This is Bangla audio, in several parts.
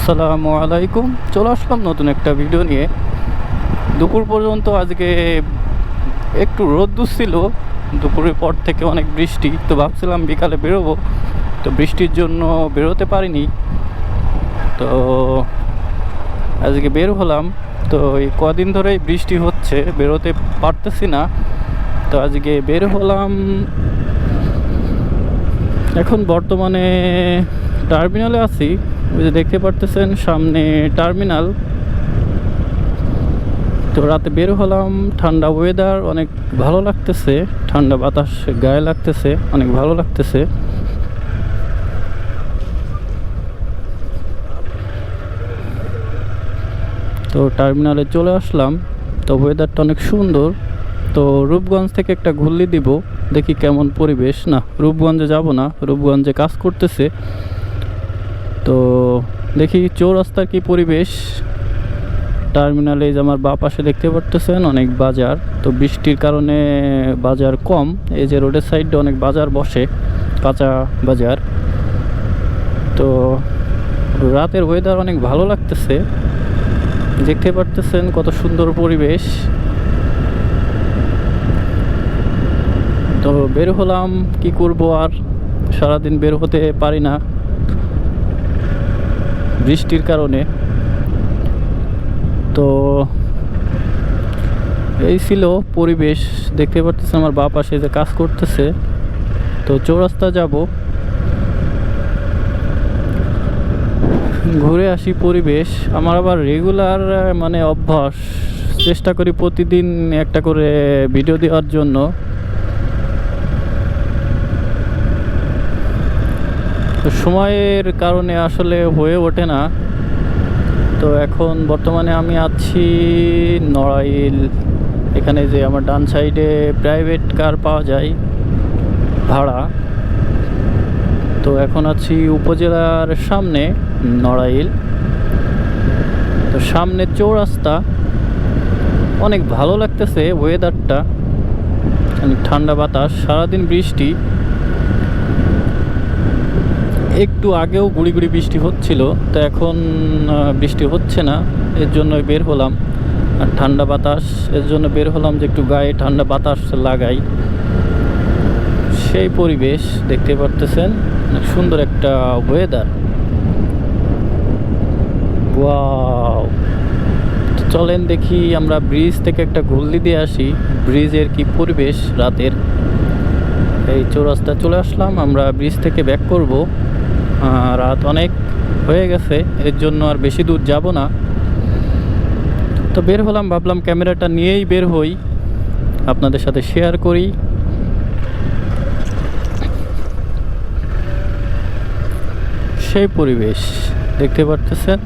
আসসালামু আলাইকুম। চলে আসলাম নতুন একটা ভিডিও নিয়ে। দুপুর পর্যন্ত আজকে একটু রোদ্দুর ছিল দুপুরের পর থেকে অনেক বৃষ্টি। তো ভাবছিলাম বিকালে বেরোবো। তো বৃষ্টির জন্য বেরোতে পারিনি। তো আজকে বের হলাম। তো এই কদিন ধরেই বৃষ্টি হচ্ছে। বেরোতে পারতেছি না। তো আজকে বের হলাম। এখন বর্তমানে টার্মিনালে আছি। ওই যে দেখতে পারতেছেন সামনে টার্মিনাল তো রাতে বের হলাম, ঠান্ডা ওয়েদার অনেক ভালো লাগতেছে। ঠান্ডা বাতাস গায়ে লাগতেছে, অনেক ভালো লাগতেছে। তো টার্মিনালে চলে আসলাম। তো ওয়েদারটা অনেক সুন্দর। তো রূপগঞ্জ থেকে একটা ঘুরলি দিব, দেখি কেমন পরিবেশ। না, রূপগঞ্জে যাব না, রূপগঞ্জে কাজ করতেছে। তো দেখি চৌরাস্তার কি পরিবেশ। টার্মিনালে যে আমার বা পাশে দেখতে পারতেছেন, অনেক বাজার। তো বৃষ্টির কারণে বাজার কম। এই যে রোডের সাইডে অনেক বাজার বসে, কাঁচা বাজার। তো রাতের ওয়েদার অনেক ভালো লাগতেছে। দেখতে পারতেছেন কত সুন্দর পরিবেশ। তো বের হলাম, কি করব আর? সারাদিন বের হতে পারি না। বৃষ্টির কারণে। তো এই ছিল পরিবেশ। দেখতে পারতেছে আমার বাপ পাশে যে কাজ করতেছে। তো চৌরাস্তা যাব। ঘুরে আসি পরিবেশ। আমার আবার রেগুলার মানে অভ্যাস। চেষ্টা করি প্রতিদিন একটা করে ভিডিও দেওয়ার জন্য। সময়ের কারণে আসলে হয়ে ওঠে না। তো এখন বর্তমানে আমি আছি নড়াইল। এখানে যে আমার ডান সাইডে প্রাইভেট কার পাওয়া যায়, ভাড়া। তো এখন আছি উপজেলার সামনে নড়াইল। তো সামনে চৌরাস্তা। অনেক ভালো লাগতেছে ওয়েদারটা ঠান্ডা বাতাস, সারাদিন বৃষ্টি। একটু আগেও গুড়ি গুড়ি বৃষ্টি হচ্ছিল, তো এখন বৃষ্টি হচ্ছে না, এর জন্য বের হলাম। আর ঠান্ডা বাতাস, এর জন্য বের হলাম যে একটু গায়ে ঠান্ডা বাতাস লাগাই। সেই পরিবেশ, দেখতে পারতেছেন, অনেক সুন্দর একটা ওয়েদার ওয়াও চলেন দেখি আমরা ব্রিজ থেকে একটা ঘুরলি দিয়ে আসি। ব্রিজের কি পরিবেশ রাতের? এই চৌরাস্তা চলে আসলাম, আমরা ব্রিজ থেকে ব্যাক করব। রাত অনেক হয়ে গেছে, এর জন্য আর বেশি দূর যাব না। তো বের হলাম, ভাবলাম ক্যামেরাটা নিয়েই বের হই, আপনাদের সাথে শেয়ার করি। সেই পরিবেশ, দেখতে পারতেছেন?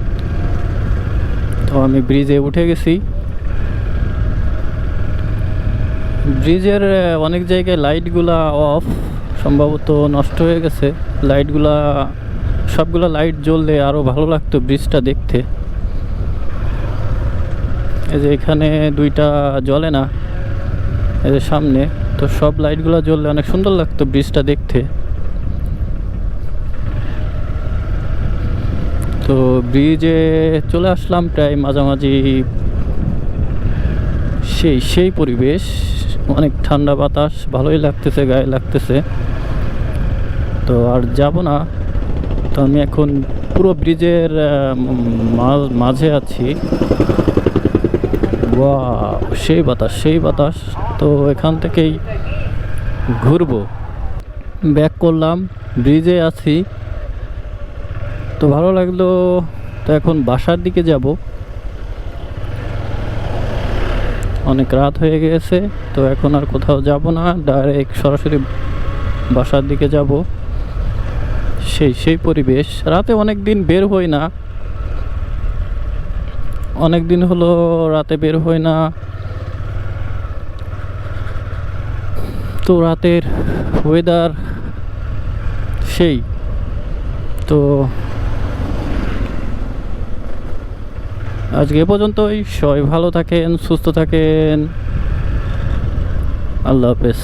তো আমি ব্রিজে উঠে গেছি। ব্রিজের অনেক জায়গায় লাইটগুলা অফ সম্ভবত নষ্ট হয়ে গেছে। লাইটগুলা সবগুলা লাইট জ্বললে আরও ভালো লাগতো ব্রিজটা দেখতে। এই যে এখানে দুইটা জ্বলে না, এই যে সামনে। তো সব লাইটগুলো জ্বললে অনেক সুন্দর লাগতো ব্রিজটা দেখতে। তো ব্রিজে চলে আসলাম প্রায় মাঝামাঝি সেই সেই পরিবেশ। অনেক ঠান্ডা বাতাস, ভালোই লাগতেছে গায়ে, লাগতেছে। তো আর যাব না। তো আমি এখন পুরো ব্রিজের মাঝে আছি। ওয়াও, সেই বাতাস সেই বাতাস। তো এখান থেকেই ঘুরবো। ব্যাক করলাম, ব্রিজে আছি। তো ভালো লাগল, তো এখন বাসার দিকে যাব। অনেক রাত হয়ে গেছে, তো এখন আর কোথাও যাব না, ডাইরেক্ট সরাসরি বাসার দিকে যাব। সেই সেই পরিবেশ। রাতে অনেক দিন বের হই না। অনেক দিন হলো রাতে বের হই না। তো রাতের ওয়েদার সেই। তো আজকে পর্যন্তই। সবাই ভালো থাকেন, সুস্থ থাকেন। আল্লাহ হাফেজ।